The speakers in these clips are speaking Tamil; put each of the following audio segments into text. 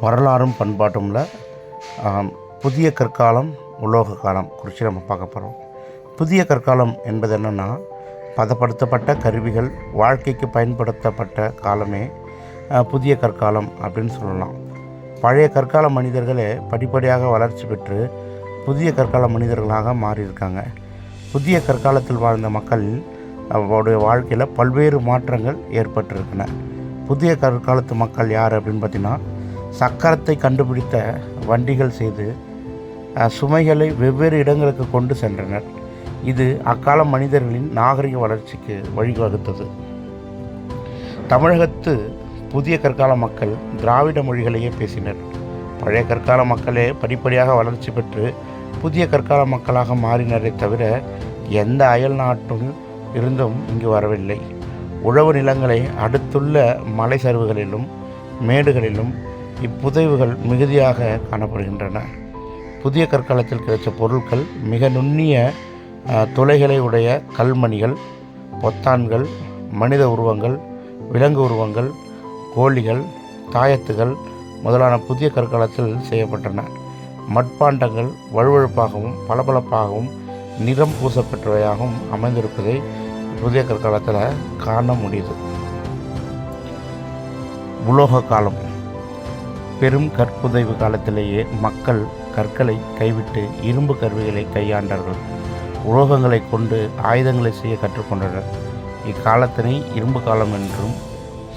வரலாறும் பண்பாட்டும்ல. புதிய கற்காலம் உலோக காலம் குறித்து நம்ம பார்க்க போகிறோம் புதிய கற்காலம் என்பது என்னென்னா பதப்படுத்தப்பட்ட கருவிகள் வாழ்க்கைக்கு பயன்படுத்தப்பட்ட காலமே புதிய கற்காலம் அப்படின்னு சொல்லலாம். பழைய கற்கால மனிதர்களே படிப்படியாக வளர்ச்சி பெற்று புதிய கற்கால மனிதர்களாக மாறியிருக்காங்க. புதிய கற்காலத்தில் வாழ்ந்த மக்கள் அவருடைய வாழ்க்கையில் பல்வேறு மாற்றங்கள் ஏற்பட்டிருக்கின. புதிய கற்காலத்து மக்கள் யார் அப்படின்னு பார்த்தீங்கன்னா சக்கரத்தை கண்டுபிடித்த வண்டிகள் செய்து சுமைகளை வெவ்வேறு இடங்களுக்கு கொண்டு சென்றனர். இது அக்கால மனிதர்களின் நாகரிக வளர்ச்சிக்கு வழிவகுத்தது. தமிழகத்து புதிய கற்கால மக்கள் திராவிட மொழிகளையே பேசினர். பழைய கற்கால மக்களே படிப்படியாக வளர்ச்சி பெற்று புதிய கற்கால மக்களாக மாறினரை தவிர எந்த அயல் நாட்டும் இருந்தும் இங்கு வரவில்லை. உழவு நிலங்களை அடுத்துள்ள மலை சரிவுகளிலும் மேடுகளிலும் இப்புதைவுகள் மிகுதியாக காணப்படுகின்றன. புதிய கற்காலத்தில் கிடைத்த பொருட்கள் மிக நுண்ணிய துளைகளை உடைய கல்மணிகள் பொத்தான்கள் மனித உருவங்கள் விலங்கு உருவங்கள் கோழிகள் தாயத்துகள் முதலான புதிய கற்காலத்தில் செய்யப்பட்டன. மட்பாண்டங்கள் வழுவழுப்பாகவும் பளபளப்பாகவும் நிறம் பூசப்பெற்றவையாகவும் அமைந்திருப்பதை புதிய கற்காலத்தில் காண முடியுது. உலோக காலம். பெரும் கற்புதைவு காலத்திலேயே மக்கள் கற்களை கைவிட்டு இரும்பு கருவிகளை கையாண்டார்கள். உலோகங்களை கொண்டு ஆயுதங்களை செய்ய கற்றுக்கொண்டனர். இக்காலத்தினை இரும்பு காலம் என்றும்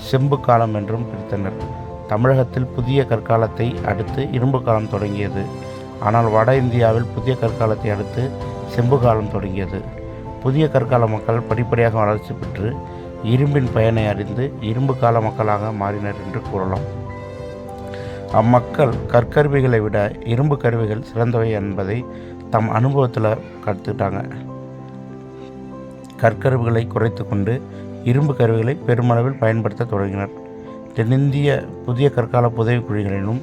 செம்பு காலம் என்றும் பிரித்தனர். தமிழகத்தில் புதிய கற்காலத்தை அடுத்து இரும்பு காலம் தொடங்கியது. ஆனால் வட இந்தியாவில் புதிய கற்காலத்தை அடுத்து செம்பு காலம் தொடங்கியது. புதிய கற்கால மக்கள் படிப்படியாக வளர்ச்சி பெற்று இரும்பின் பயனை அறிந்து இரும்பு கால மக்களாக மாறினர் என்று கூறலாம். அம்மக்கள் கற்கருவிகளை விட இரும்பு கருவிகள் சிறந்தவை என்பதை தம் அனுபவத்தில் கற்றுக்கிட்டாங்க கற்கருவிகளை குறைத்து கொண்டு இரும்பு கருவிகளை பெருமளவில் பயன்படுத்த தொடங்கினர். தென்னிந்திய புதிய கற்கால புதைக்குழிகளிலும்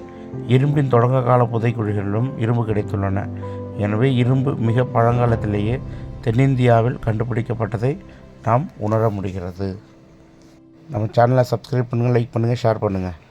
இரும்பின் தொடக்க கால புதைக்குழிகளிலும் இரும்பு கிடைத்துள்ளன. எனவே இரும்பு மிக பழங்காலத்திலேயே தென்னிந்தியாவில் கண்டுபிடிக்கப்பட்டதை நாம் உணர முடிகிறது. நம்ம சேனலை சப்ஸ்கிரைப் பண்ணுங்கள் லைக் பண்ணுங்கள் ஷேர் பண்ணுங்கள்